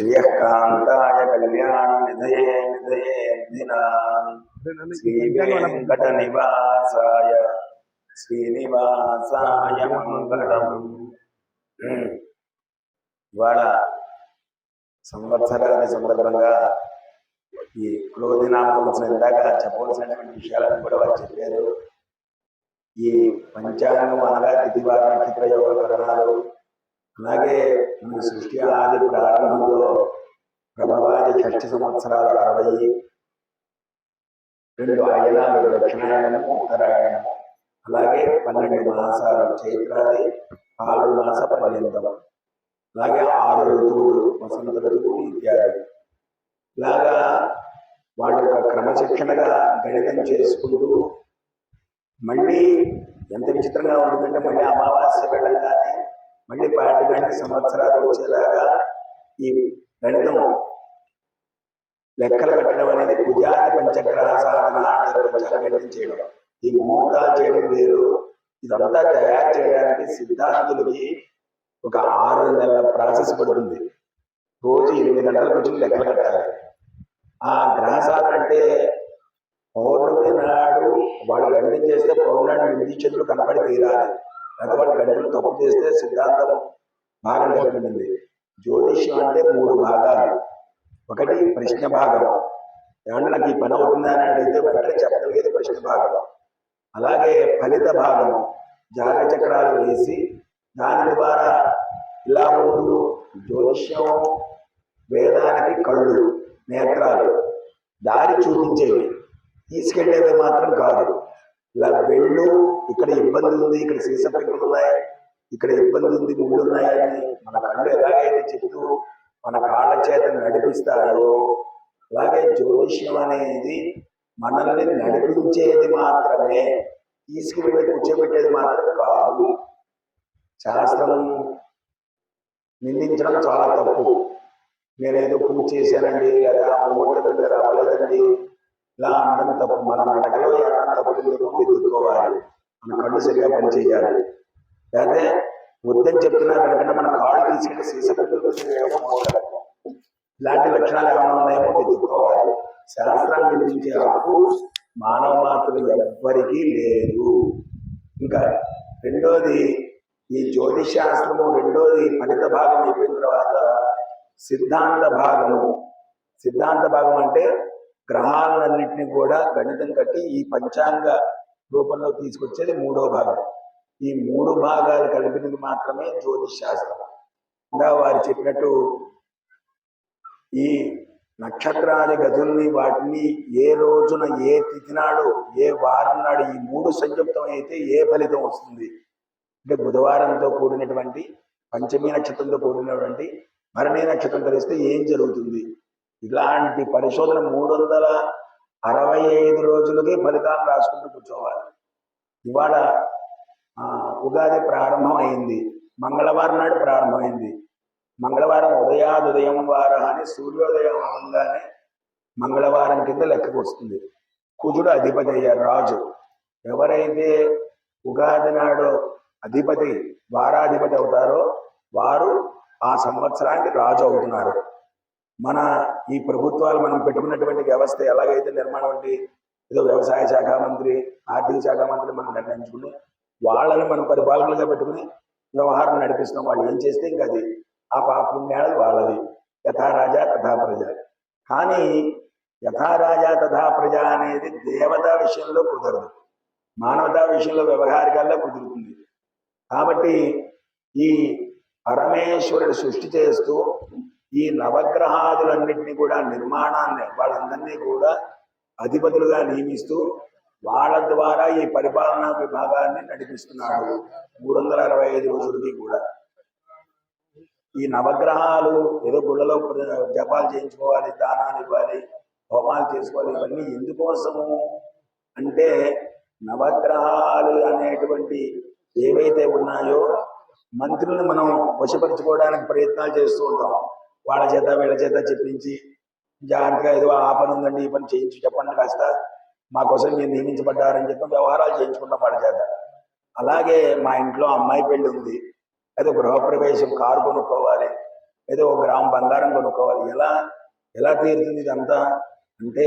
శ్రియకాంతాయ కళ్యాణ నిధయే నిధయే శ్రీ వెంకట నివాసాయ శ్రీనివాసాయ మంగళం. ఇవాళ సంవత్సరాల సందర్భంగా ఈ క్రోధినామ సంవత్సరం ఇందాక చెప్పవలసినటువంటి విషయాలను కూడా వారు చెప్పారు. ఈ పంచాంగం అనగా తిథివార నక్షత్ర యోగ కరణాలు అలాగే మన సృష్టి ఆది ప్రారంభంలో ప్రభవాది షష్ఠి సంవత్సరాలు అరవై రెండు ఆయనాలు దక్షిణాయనము ఉత్తరాయణము అలాగే పన్నెండు మాసాలు చైత్రాది ఆరు మాస పర్యంతం. అలాగే ఆరు ఋతువులు వసంత ఋతువు ఇత్యాది. ఇలాగా వాటి యొక్క క్రమశిక్షణగా గణితం చేసుకుంటూ మళ్ళీ ఎంత విచిత్రంగా ఉంటుందంటే మళ్ళీ అమావాస్య వెళ్ళగానే మళ్ళీ పాటి గంట సంవత్సరాలు వచ్చేలాగా ఈ గణితం లెక్కలు కట్టడం అనేది కుజాది పంచగ్రహ సాధన గణితం చేయడం. ఈ మూటా చేయడం వేరు. ఇదంతా తయారు చేయడానికి సిద్ధాంతులకి ఒక ఆరు నెలల ప్రాసెస్ పడుతుంది. రోజు ఎనిమిది గంటల నుంచి లెక్కలు కట్టాలి ఆ గ్రహసాధన అంటే పౌర్ణమి నాడు వాళ్ళు గణితం చేస్తే పౌర్ణమి నిధి చంద్రులు కనపడి తీరాలి. లేదా గడ్డలు తప్పు చేస్తే సిద్ధాంతం భాగం నిలబడింది. జ్యోతిష్యం అంటే మూడు భాగాలు. ఒకటి ప్రశ్న భాగం. ఏమన్నా నాకు ఈ పని అవుతుందా అని అడిగితే వెంటనే చెప్పగలిగేది ప్రశ్న భాగం. అలాగే ఫలిత భాగం. జాగ చక్రాలు వేసి దాని ద్వారా ఇలా ఉండు. జ్యోతిష్యం వేదానికి కళ్ళు నేత్రాలు. దారి చూపించేవి. తీసుకెళ్ళేవి మాత్రం కాదు. ఇలా వెళ్ళు. ఇక్కడ ఇబ్బంది ఉంది. ఇక్కడ సీస ఉన్నాయి. ఇక్కడ ఇబ్బంది ఉంది. ముళ్ళు ఉన్నాయని మన కళ్ళు ఎలాగైతే చెప్తూ మన కాళ్ళ చేత నడిపిస్తారో అలాగే జ్యోతిష్యం అనేది మనల్ని నడిపించేది మాత్రమే. తీసుకువెళ్ళి కూర్చోబెట్టేది మాత్రం కాదు. శాస్త్రం నిందించడం చాలా తప్పు. నేనేదో పూజ చేశానండి లేదా మూట దగ్గర అవ్వలేదండి ఇలా అనడం తప్పు. మన నడకలో ఏమైనా తప్పులు లేదో వెతుక్కోవాలి మన కళ్ళు సరిగా పనిచేయాలి. లేకపోతే వద్దని చెప్తున్నా కనుక మన కాళ్ళు తీసుకుంటే సీసపెట్టులు ఇలాంటి లక్షణాలు ఏమైనా ఉన్నాయేమో తెలుసుకోవాలి శాస్త్రాన్ని నిర్మించే హక్కు మానవ మాత్రం ఎవ్వరికీ లేదు. ఇంకా రెండోది ఈ జ్యోతిష్ శాస్త్రము రెండోది ఫలిత భాగం అయిపోయిన తర్వాత సిద్ధాంత భాగము. సిద్ధాంత భాగం అంటే గ్రహాలన్నింటినీ కూడా గణితం కట్టి ఈ పంచాంగ రూపంలో తీసుకొచ్చేది మూడో భాగం. ఈ మూడు భాగాలు కలిపినది మాత్రమే జ్యోతిష్ శాస్త్రం ఇంకా వారు చెప్పినట్టు ఈ నక్షత్రాది గదుల్ని వాటిని ఏ రోజున ఏ తిథి నాడు ఏ వారం నాడు ఈ మూడు సంయుక్తం అయితే ఏ ఫలితం వస్తుంది? అంటే బుధవారంతో కూడినటువంటి పంచమీ నక్షత్రంతో కూడినటువంటి భరణీ నక్షత్రం ధరిస్తే ఏం జరుగుతుంది? ఇలాంటి పరిశోధన మూడు వందల అరవై ఐదు రోజులకి ఫలితాలు రాసుకుంటూ కూర్చోవాలి. ఇవాళ ఉగాది ప్రారంభం అయింది మంగళవారం నాడు ప్రారంభమైంది. మంగళవారం ఉదయాదుదయం వార అని సూర్యోదయం అవగానే మంగళవారం కింద లెక్కకు వస్తుంది. కుజుడు అధిపతి అయ్యారు రాజు. ఎవరైతే ఉగాది నాడు అధిపతి వారాధిపతి అవుతారో వారు ఆ సంవత్సరానికి రాజు అవుతున్నారు. మన ఈ ప్రభుత్వాలు మనం పెట్టుకున్నటువంటి వ్యవస్థ ఎలాగైతే నిర్మాణం అంటే ఏదో వ్యవసాయ శాఖ మంత్రి ఆర్థిక శాఖ మంత్రి మనం నిర్ణయించుకుని వాళ్ళని మనం పరిపాలకులుగా పెట్టుకుని వ్యవహారం నడిపిస్తున్నాం. వాళ్ళు ఏం చేస్తే ఇంకా అది ఆ పాపుణ్యాలు వాళ్ళది. యథా రాజా తథా ప్రజ. కానీ యథా రాజా తథా ప్రజ అనేది దేవతా విషయంలో కుదరదు. మానవతా విషయంలో వ్యవహారికాల్లో కుదురుతుంది. కాబట్టి ఈ పరమేశ్వరుడు సృష్టి చేస్తూ ఈ నవగ్రహాదులన్నింటినీ కూడా నిర్మాణాన్ని వాళ్ళందరినీ కూడా అధిపతులుగా నియమిస్తూ వాళ్ళ ద్వారా ఈ పరిపాలనా విభాగాన్ని నడిపిస్తున్నాడు మూడు వందల అరవై ఐదు రోజులకి కూడా. ఈ నవగ్రహాలు ఏదో గుళ్ళలో జపాలు చేయించుకోవాలి దానాలు ఇవ్వాలి హోమాలు చేసుకోవాలి ఇవన్నీ ఎందుకోసము? అంటే నవగ్రహాలు అనేటువంటి ఏవైతే ఉన్నాయో మంత్రులను మనం వశపరచుకోవడానికి ప్రయత్నాలు చేస్తూ ఉంటాం. వాళ్ళ చేత వీళ్ళ చేత చెప్పించి జాగ్రత్తగా ఏదో ఆ పని ఉందండి ఈ పని చేయించి చెప్పండి కాస్త. మా కోసం మీరు నియమించబడ్డారని చెప్పి వ్యవహారాలు చేయించుకుంటాం వాళ్ళ చేత. అలాగే మా ఇంట్లో అమ్మాయి పెళ్ళి ఉంది. ఏదో గృహప్రవేశం కారు కొనుక్కోవాలి. ఏదో ఒక గ్రామం బంగారం కొనుక్కోవాలి. ఎలా ఎలా తీరుతుంది ఇదంతా? అంటే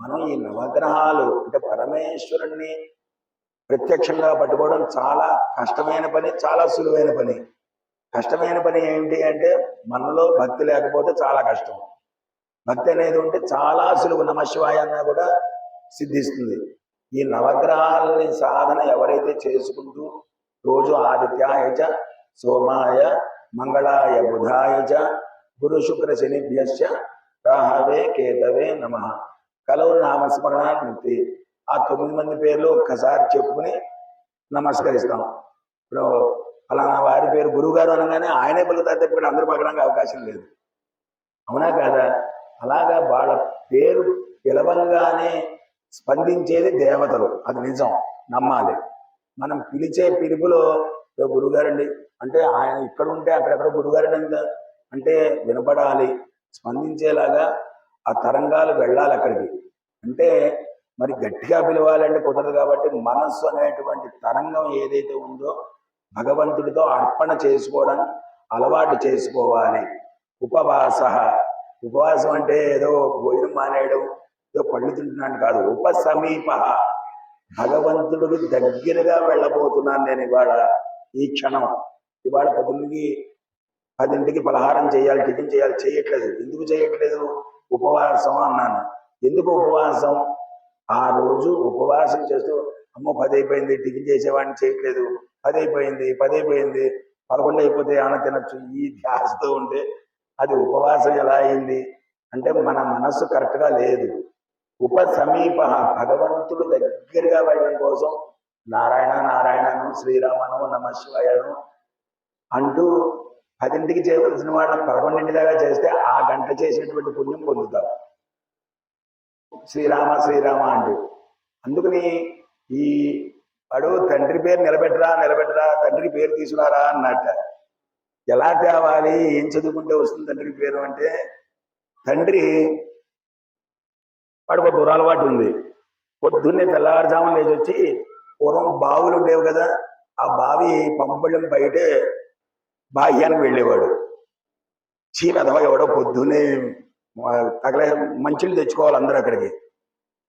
మనం ఈ నవగ్రహాలు అంటే పరమేశ్వరుణ్ణి ప్రత్యక్షంగా పట్టుకోవడం చాలా కష్టమైన పని చాలా సులువైన పని. కష్టమైన పని ఏంటి అంటే మనలో భక్తి లేకపోతే చాలా కష్టం. భక్తి అనేది ఉంటే చాలా సులువు. నమశివాయ అన్నా కూడా సిద్ధిస్తుంది. ఈ నవగ్రహాలని సాధన ఎవరైతే చేసుకుంటూ రోజు ఆదిత్యాయ చ సోమాయ మంగళాయ బుధాయ చ గురు శుక్ర శనిభ్యశ్చ రాహవే కేతవే నమ. కలవు నామస్మరణాన్ని ఆ తొమ్మిది మంది పేర్లు ఒక్కసారి చెప్పుకుని నమస్కరిస్తాం. ఇప్పుడు పేరు గురువు గారు అనగానే ఆయనే పలుకుతారు తప్ప ఇక్కడ అందరూ పలకడానికి అవకాశం లేదు. అవునా కాదా? అలాగా వాళ్ళ పేరు పిలవంగానే స్పందించేది దేవతలు. అది నిజం. నమ్మాలి. మనం పిలిచే పిలుపులో గురుగారండి అంటే ఆయన ఇక్కడ ఉంటే అక్కడెక్కడ గురుగారండి అంటే వినపడాలి. స్పందించేలాగా ఆ తరంగాలు వెళ్ళాలి అక్కడికి. అంటే మరి గట్టిగా పిలవాలంటే కుదరదు కాబట్టి మనస్సు అనేటువంటి తరంగం ఏదైతే ఉందో భగవంతుడితో అర్పణ చేసుకోవడం అలవాటు చేసుకోవాలి. ఉపవాస. ఉపవాసం అంటే ఏదో భోజనం మానేయడం ఏదో పళ్ళు తింటున్నాను కాదు ఉపసమీప భగవంతుడికి దగ్గరగా వెళ్ళబోతున్నాను నేను ఇవాళ ఈ క్షణం. ఇవాళ పదింటికి పదింటికి పలహారం చేయాలి టిఫిన్ చేయాలి చేయట్లేదు. ఎందుకు చేయట్లేదు? ఉపవాసం అన్నాను. ఎందుకు ఉపవాసం? ఆ రోజు ఉపవాసం చేస్తూ అమ్మో పది అయిపోయింది టిఫిన్ చేసేవాడిని చేయట్లేదు. పది అయిపోయింది పది అయిపోయింది పదకొండు అయిపోతే ఆన తినచ్చు. ఈ ధ్యాసతో ఉంటే అది ఉపవాసం ఎలా అయింది? అంటే మన మనస్సు కరెక్ట్గా లేదు. ఉప సమీప భగవంతుడు దగ్గరగా వెళ్ళడం కోసం నారాయణ నారాయణను శ్రీరామను నమ అంటూ పదింటికి చేయవలసిన వాళ్ళని పదకొండింటి దాకా చేస్తే ఆ గంట చేసినటువంటి పుణ్యం పొందుతారు. శ్రీరామ శ్రీరామ అంటూ. అందుకని ఈ వాడు తండ్రి పేరు నిలబెట్టరా నిలబెట్టరా తండ్రి పేరు తీసుకురారా అన్నట్ట. ఎలా తేవాలి ఏం చదువుకుంటే వస్తుంది తండ్రి పేరు అంటే తండ్రి వాడికి ఒక దురలవాటు ఉంది. పొద్దున్నే తెల్లవారుజామున లేచి వచ్చి పూర్వం బావులు ఉండేవి కదా ఆ బావి పంపడం బయటే బాహ్యానికి వెళ్ళేవాడు. చీరదవ ఎవడో పొద్దున్నే తగలే మంచులు తెచ్చుకోవాలి అందరూ అక్కడికి.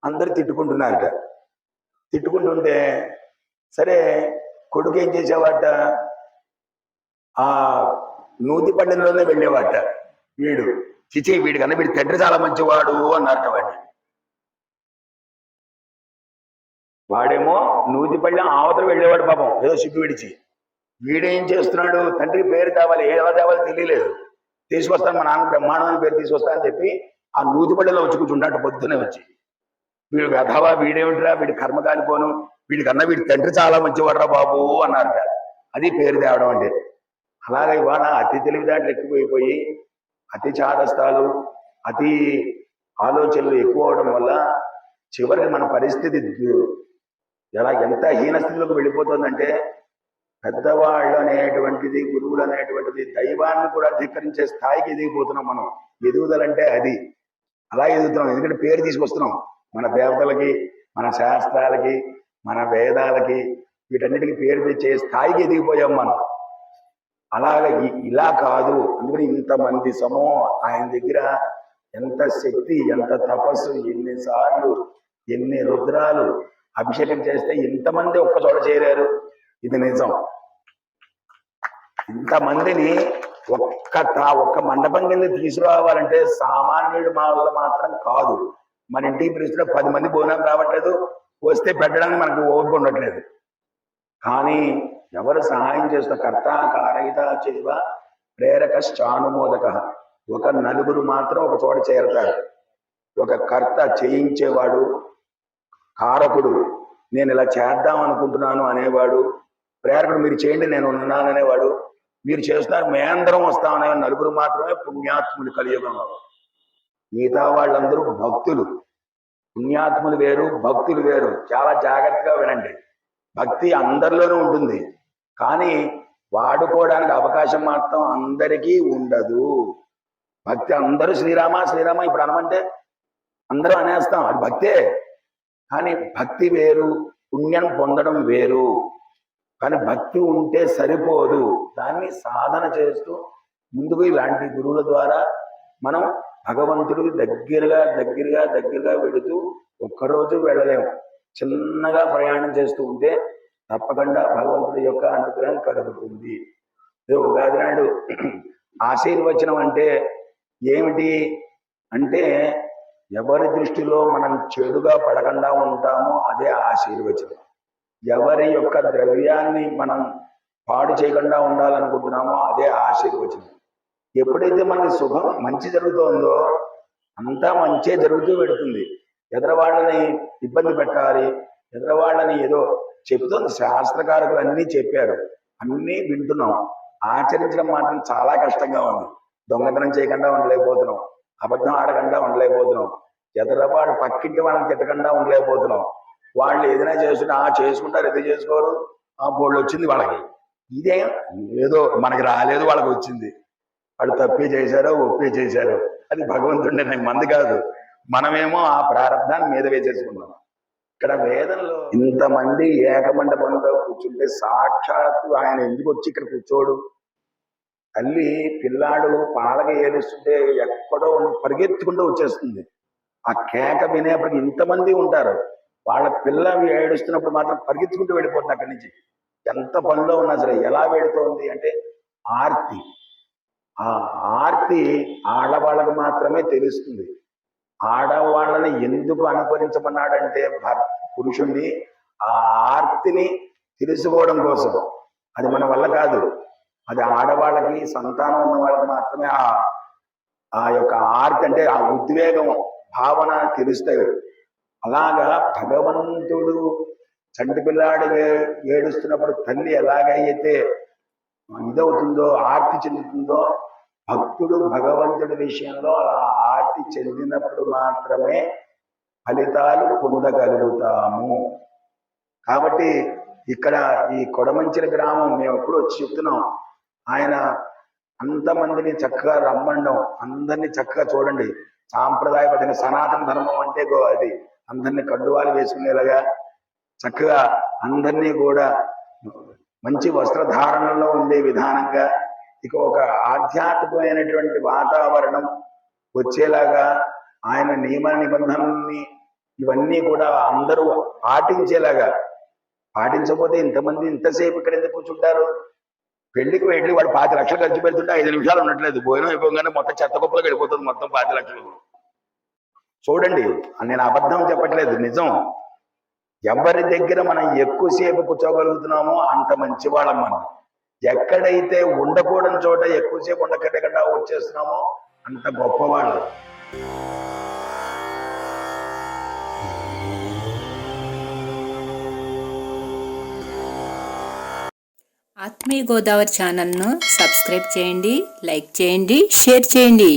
అందరు తిట్టుకుంటున్నారట. తిట్టుకుంటుంటే సరే కొడుకు ఏం చేసేవాట ఆ నూతి పండినలోనే వెళ్ళేవాట వీడు. చిచి వీడి కన్నా వీడి తండ్రి చాలా మంచివాడు అన్నారట వాడిని. వాడేమో నూతిపళ్ళెం ఆవతలు వెళ్ళేవాడు పాపం ఏదో సిగ్గు విడిచి. వీడేం చేస్తున్నాడు? తండ్రి పేరు కావాలి ఏ తేవాలి తెలియలేదు. తీసుకొస్తాను మా నాన్న బ్రహ్మాండమైన పేరు తీసుకొస్తా అని చెప్పి ఆ నూతిపళ్ళెలో వచ్చి కూర్చుంటాడు పొద్దునే వచ్చి. వీడు గదావా వీడే ఉంటారా వీడి కర్మ కానిపోను వీడి కన్నా వీడి తండ్రి చాలా మంచివాడరా బాబు అన్నారట అది పేరు తేవడం అంటే. అలాగే ఇవాళ అతి తెలివిదాంట్లు ఎక్కువైపోయి అతి చాదస్తాలు అతి ఆలోచనలు ఎక్కువ అవడం వల్ల చివరికి మన పరిస్థితి ఎలా ఎంత హీనస్థితిలోకి వెళ్ళిపోతుందంటే పెద్దవాళ్ళు అనేటువంటిది గురువులు అనేటువంటిది దైవాన్ని కూడా ధిక్కరించే స్థాయికి ఎదిగిపోతున్నాం మనం. ఎదుగుదలంటే అది. అలా ఎదుగుతున్నాం. ఎందుకంటే పేరు తీసుకొస్తున్నాం. మన దేవతలకి మన శాస్త్రాలకి మన వేదాలకి వీటన్నిటికీ పేరు తెచ్చే స్థాయికి ఎదిగిపోయాం మనం. అలాగ ఇలా కాదు. అందుకని ఇంతమంది సమూహం ఆయన దగ్గర ఎంత శక్తి ఎంత తపస్సు ఎన్నిసార్లు ఎన్ని రుద్రాలు అభిషేకం చేస్తే ఇంతమంది ఒక్క చోట చేరారు. ఇది నిజం. ఇంతమందిని ఒక్క ఒక్క మండపం కింద తీసుకురావాలంటే సామాన్యుడు వల్ల మాత్రం కాదు. మన ఇంటికి పిలిచిన పది మంది భోజనం రావట్లేదు. వస్తే పెట్టడానికి మనకు ఓపిక ఉండట్లేదు. కానీ ఎవరు సహాయం చేస్తున్న కర్త కారయిత చేవ ప్రేరక చానుమోదక ఒక నలుగురు మాత్రం ఒక చోట చేరతారు. ఒక కర్త చేయించేవాడు కారకుడు నేను ఇలా చేద్దాం అనుకుంటున్నాను అనేవాడు ప్రేరకుడు మీరు చేయండి నేను ఉన్నాను అనేవాడు మీరు చేస్తున్నారు మేందరం వస్తామనే నలుగురు మాత్రమే పుణ్యాత్ములు కలియుగంలో. మిగతా వాళ్ళందరూ భక్తులు. పుణ్యాత్ములు వేరు భక్తులు వేరు. చాలా జాగ్రత్తగా వినండి. భక్తి అందరిలోనూ ఉంటుంది. కానీ వాడుకోవడానికి అవకాశం మాత్రం అందరికీ ఉండదు. భక్తి అందరూ శ్రీరామ శ్రీరామ ఇప్పుడు అనమంటే అందరం అనేస్తాం. అది భక్తే. కానీ భక్తి వేరు పుణ్యం పొందడం వేరు. కానీ భక్తి ఉంటే సరిపోదు. దాన్ని సాధన చేస్తూ ముందుకు ఇలాంటి గురువుల ద్వారా మనం భగవంతుడికి దగ్గరగా దగ్గరగా దగ్గరగా వెళుతూ ఒక్కరోజు వెళ్ళలేము. చిన్నగా ప్రయాణం చేస్తూ ఉంటే తప్పకుండా భగవంతుడి యొక్క అనుగ్రహం కలుగుతుంది. ఉగాది నాడు ఆశీర్వచనం అంటే ఏమిటి అంటే ఎవరి దృష్టిలో మనం చెడుగా పడకుండా ఉంటామో అదే ఆశీర్వచనం. ఎవరి యొక్క ద్రవ్యాన్ని మనం పాడు చేయకుండా ఉండాలనుకుంటున్నామో అదే ఆశీర్వచనం. ఎప్పుడైతే మనకి శుభం మంచి జరుగుతోందో అంతా మంచే జరుగుతూ పెడుతుంది. ఎదరవాళ్ళని ఇబ్బంది పెట్టాలి ఎదరవాళ్ళని ఏదో చెబుతుంది శాస్త్రకారకులు అన్నీ చెప్పారు అన్నీ వింటున్నాం. ఆచరించడం మాత్రం చాలా కష్టంగా ఉంది. దొంగతనం చేయకుండా ఉండలేకపోతున్నాం. అబద్ధం ఆడకుండా ఉండలేకపోతున్నాం. ఎదరవాడు పక్కింటి వాళ్ళని తిట్టకుండా ఉండలేకపోతున్నాం. వాళ్ళు ఏదైనా చేస్తుంటే ఆ చేసుకుంటారు ఇది చేసుకోరు ఆ బోళ్ళు వచ్చింది వాళ్ళకి. ఇదే ఏదో మనకి రాలేదు వాళ్ళకి వచ్చింది. వాళ్ళు తప్పే చేశారో ఒప్పే చేశారో. అది భగవంతుడి నాకు మంది కాదు. మనమేమో ఆ ప్రారంధాన్ని మీద వేసేసుకున్నాం. ఇక్కడ వేదంలో ఇంతమంది ఏకమండపంలో కూర్చుంటే సాక్షాత్తు ఆయన ఎందుకు వచ్చి ఇక్కడ కూర్చోడు? తల్లి పిల్లాడు పాలక ఏడుస్తుంటే ఎక్కడో పరిగెత్తుకుంటూ వచ్చేస్తుంది. ఆ కేక వినేప్పటికి ఇంతమంది ఉంటారు. వాళ్ళ పిల్ల ఏడుస్తున్నప్పుడు మాత్రం పరిగెత్తుకుంటూ వెళ్ళిపోతుంది అక్కడి నుంచి. ఎంత పనిలో ఉన్నా సరే ఎలా వెళుతోంది అంటే ఆర్తి. ఆ ఆర్తి ఆడవాళ్ళకు మాత్రమే తెలుస్తుంది. ఆడవాళ్ళని ఎందుకు అనుకరించమన్నాడంటే పురుషుణ్ణి ఆ ఆర్తిని తెలుసుకోవడం కోసం. అది మన వల్ల కాదు. అది ఆడవాళ్ళకి సంతానం ఉన్న వాళ్ళకి మాత్రమే ఆ ఆ యొక్క ఆర్తి అంటే ఆ ఉద్వేగం భావన తెలుస్తాయి. అలాగా భగవంతుడు చంటి పిల్లాడు ఏడుస్తున్నప్పుడు తల్లి ఎలాగైతే ఇదవుతుందో ఆర్తి చెందుతుందో భక్తుడు భగవంతుడి విషయంలో అలా ఆర్తి చెందినప్పుడు మాత్రమే ఫలితాలు పొందగలుగుతాము. కాబట్టి ఇక్కడ ఈ కొడమంచిల గ్రామం మేము ఎప్పుడు వచ్చి చెప్తున్నాం. ఆయన అంతమందిని చక్కగా రమ్మండం అందరినీ చక్కగా చూడండి. సాంప్రదాయపడిన సనాతన ధర్మం అంటే గో అది. అందరినీ కండువాలు వేసుకునేలాగా చక్కగా అందరినీ కూడా మంచి వస్త్రధారణలో ఉండే విధానంగా ఇక ఒక ఆధ్యాత్మికమైనటువంటి వాతావరణం వచ్చేలాగా ఆయన నియమ నిబంధనల్ని ఇవన్నీ కూడా అందరూ పాటించేలాగా. పాటించకపోతే ఇంతమంది ఇంతసేపు ఇక్కడ ఎందుకు కూర్చుంటారు? పెళ్ళికి వెళ్ళి వాడు పాతి లక్షలు ఖర్చు పెడుతుంటే ఐదు నిమిషాలు ఉండట్లేదు. భోజనం అయిపోగానే మొత్తం చెత్త కుప్పలకు వెళ్ళిపోతుంది మొత్తం పాతి లక్షలు. చూడండి నేను అబద్ధం చెప్పట్లేదు నిజం. ఎవరి దగ్గర మనం ఎక్కువసేపు కూర్చోగలుగుతున్నామో అంత మంచివాళ్ళం మనం. ఎక్కడైతే ఉండకూడని చోట ఎక్కువసేపు ఉండకట్టకుండా వచ్చేస్తున్నామో అంత గొప్పవాళ్ళు ఆత్మీయ గోదావరి ఛానల్ను సబ్స్క్రైబ్ చేయండి లైక్ చేయండి షేర్ చేయండి.